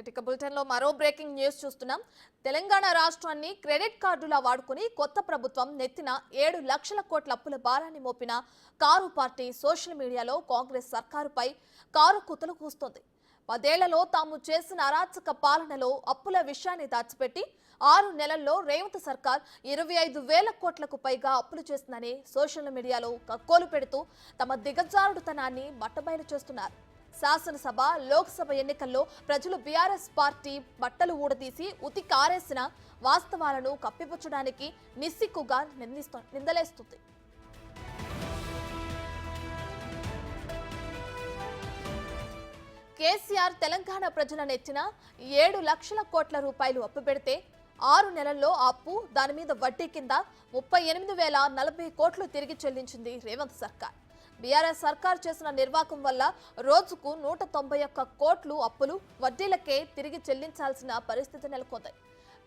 ఇక బులెటిన్లో మరో బ్రేకింగ్ న్యూస్ చూస్తున్నాం. తెలంగాణ రాష్ట్రాన్ని క్రెడిట్ కార్డులా వాడుకుని కొత్త ప్రభుత్వం నెత్తిన ఏడు లక్షల కోట్ల అప్పుల భారాన్ని మోపిన కారు పార్టీ సోషల్ మీడియాలో కాంగ్రెస్ సర్కారుపై కారు కుతలు కూస్తోంది. పదేళ్ళలో తాము చేసిన అరాచక పాలనలో అప్పుల విషయాన్ని దాచిపెట్టి ఆరు నెలల్లో రేవంత్ సర్కార్ ఇరవై ఐదు వేల కోట్లకు పైగా అప్పులు చేసిందని సోషల్ మీడియాలో కక్కోలు పెడుతూ తమ దిగజారుడుతనాన్ని బట్టబయలు చేస్తున్నారు. శాసనసభ లోక్సభ ఎన్నికల్లో ప్రజలు బీఆర్ఎస్ పార్టీ బట్టలు ఊడదీసి ఉతి కారేసిన వాస్తవాలను కప్పిపుచ్చడానికి నిస్సిగ్గుగా నిందిస్తూ నిందలేస్తుంది. కేసీఆర్ తెలంగాణ ప్రజల నెచ్చిన ఏడు లక్షల కోట్ల రూపాయలు అప్పు పెడితే ఆరు నెలల్లో అప్పు దాని మీద వడ్డీ కింద ముప్పై ఎనిమిది వేల నలభై కోట్లు తిరిగి చెల్లించింది రేవంత్ సర్కార్. బీఆర్ఎస్ సర్కార్ చేసిన నిర్వాకం వల్ల రోజుకు నూట తొంభై ఒక్క కోట్లు అప్పులు వడ్డీలకే తిరిగి చెల్లించాల్సిన పరిస్థితి నెలకొంది.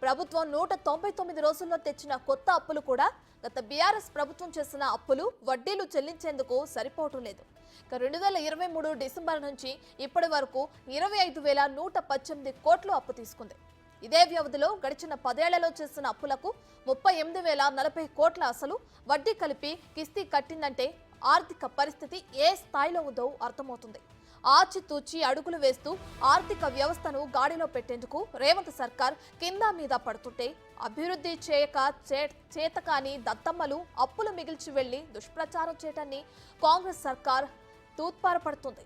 ప్రభుత్వం నూట తొంభై తొమ్మిది రోజుల్లో తెచ్చిన కొత్త అప్పులు కూడా గత బీఆర్ఎస్ ప్రభుత్వం చేసిన అప్పులు వడ్డీలు చెల్లించేందుకు సరిపోవటం లేదు. ఇక రెండు వేల ఇరవై మూడు డిసెంబర్ నుంచి ఇప్పటి వరకు ఇరవై ఐదు వేల నూట పద్దెనిమిది కోట్లు అప్పు తీసుకుంది. ఇదే వ్యవధిలో గడిచిన పదేళ్ళలో చేసిన అప్పులకు ముప్పై ఎనిమిది వేల నలభై కోట్ల అసలు వడ్డీ కలిపి కిస్తీ కట్టిందంటే ఆర్థిక పరిస్థితి ఏ స్థాయిలో ఉందో అర్థమవుతుంది. ఆచితూచి అడుగులు వేస్తూ ఆర్థిక వ్యవస్థను గాడిలో పెట్టేందుకు రేవంత్ సర్కార్ కింద మీద పడుతుంటే అభివృద్ధి చేయక చే- చేతకాని దత్తమ్మలు అప్పులు మిగిల్చి వెళ్ళి దుష్ప్రచారం చేయటాన్ని కాంగ్రెస్ సర్కార్ తూత్పారపడుతుంది.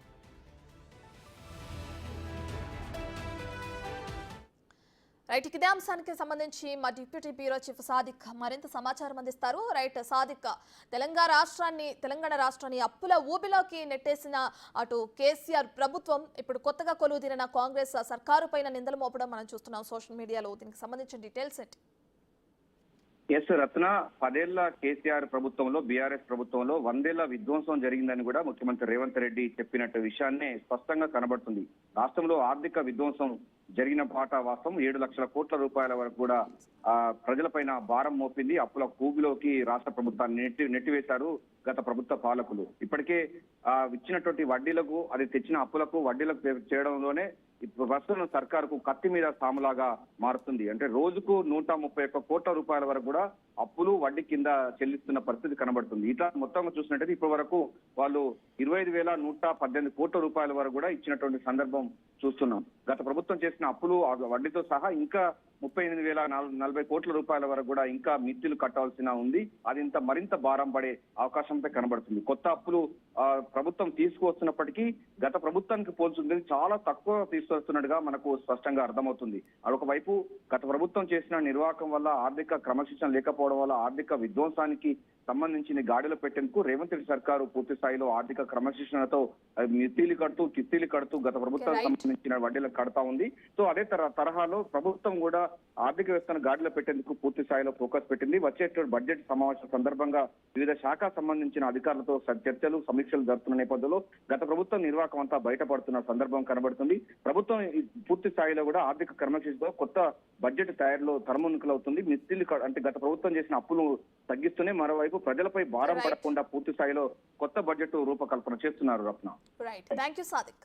రైట్ ఇదే అంశానికి సంబంధించి మా డిప్యూటీ బ్యూరో చీఫ్ సాదిక్ మరింత సమాచారం అందిస్తారు. రైట్ సాదిక్ తెలంగాణ రాష్ట్రాన్ని తెలంగాణ రాష్ట్రాన్ని అప్పుల ఊబిలోకి నెట్టేసిన అటు కేసీఆర్ ప్రభుత్వం ఇప్పుడు కొత్తగా కొలువుదీరిన కాంగ్రెస్ సర్కారు పైన నిందలు మోపడం మనం చూస్తున్నాం సోషల్ మీడియాలో. దీనికి సంబంధించిన డీటెయిల్స్ ఏంటి? ఎస్ రత్న పదేళ్ళ కేసీఆర్ ప్రభుత్వంలో బీఆర్ఎస్ ప్రభుత్వంలో వందేళ్ళ విధ్వంసం జరిగిందని కూడా ముఖ్యమంత్రి రేవంత్ రెడ్డి చెప్పినట్టు విషయాన్నే స్పష్టంగా కనబడుతుంది. రాష్ట్రంలో ఆర్థిక విధ్వంసం జరిగిన పాట వాస్తవం. ఏడు లక్షల కోట్ల రూపాయల వరకు కూడా ప్రజలపైన భారం మోపింది. అప్పుల కూగులోకి రాష్ట్ర ప్రభుత్వాన్ని నెట్టి నెట్టివేశారు గత ప్రభుత్వ పాలకులు. ఇప్పటికే ఇచ్చినటువంటి వడ్డీలకు అది తెచ్చిన అప్పులకు వడ్డీలకు చేయడంలోనే ప్రస్తుతం సర్కారుకు కత్తి మీద సాములాగా మారుతుంది. అంటే రోజుకు నూట ముప్పై ఒక్క కోట్ల రూపాయల వరకు కూడా అప్పులు వడ్డీ కింద చెల్లిస్తున్న పరిస్థితి కనబడుతుంది. ఇట్లా మొత్తంగా చూసినట్టయితే ఇప్పటి వరకు వాళ్ళు ఇరవై ఐదు వేల నూట పద్దెనిమిది కోట్ల రూపాయల వరకు కూడా ఇచ్చినటువంటి సందర్భం చూస్తున్నాం. గత ప్రభుత్వం చేసిన అప్పులు వడ్డీతో సహా ఇంకా ముప్పై ఎనిమిది వేల నాల్- నలభై కోట్ల రూపాయల వరకు కూడా ఇంకా మిత్తులు కట్టాల్సిన ఉంది. అది ఇంత మరింత భారం పడే అవకాశంపై కనబడుతుంది. కొత్త అప్పులు ప్రభుత్వం తీసుకువస్తున్నప్పటికీ గత ప్రభుత్వానికి పోల్చుంది చాలా తక్కువ తీసుకొస్తున్నట్టుగా మనకు స్పష్టంగా అర్థమవుతుంది. అదొక వైపు గత ప్రభుత్వం చేసిన నిర్వాహకం వల్ల ఆర్థిక క్రమశిక్షణ లేకపోవడం వల్ల ఆర్థిక విధ్వంసానికి సంబంధించిన గాడిలో పెట్టేందుకు రేవంత్ రెడ్డి సర్కారు పూర్తి స్థాయిలో ఆర్థిక క్రమశిక్షణతో మిత్తిలు కడుతూ కిస్తీలు కడుతూ గత ప్రభుత్వం Right. సంబంధించిన వడ్డీలకు కడతా ఉంది. సో అదే తర- తరహాలో ప్రభుత్వం కూడా ఆర్థిక వ్యవస్థను గాడిలో పెట్టేందుకు పూర్తి స్థాయిలో ఫోకస్ పెట్టింది. వచ్చేటువంటి బడ్జెట్ సమావేశం సందర్భంగా వివిధ శాఖ సంబంధించిన అధికారులతో చర్చలు సమీక్షలు జరుపుతున్న నేపథ్యంలో గత ప్రభుత్వం నిర్వాహకం అంతా బయటపడుతున్న సందర్భం కనబడుతుంది. ప్రభుత్వం పూర్తి స్థాయిలో కూడా ఆర్థిక క్రమశిక్షణతో కొత్త బడ్జెట్ తయారీలో తరమునుకలవుతుంది. మిత్తిలు క- అంటే గత ప్రభుత్వం చేసిన అప్పులు తగ్గిస్తూనే మరోవైపు ప్రజలపై భారం. పడకుండా పూర్తి స్థాయిలో కొత్త బడ్జెట్ రూపకల్పన చేస్తున్నారు Ratna. Right thank you Sadiq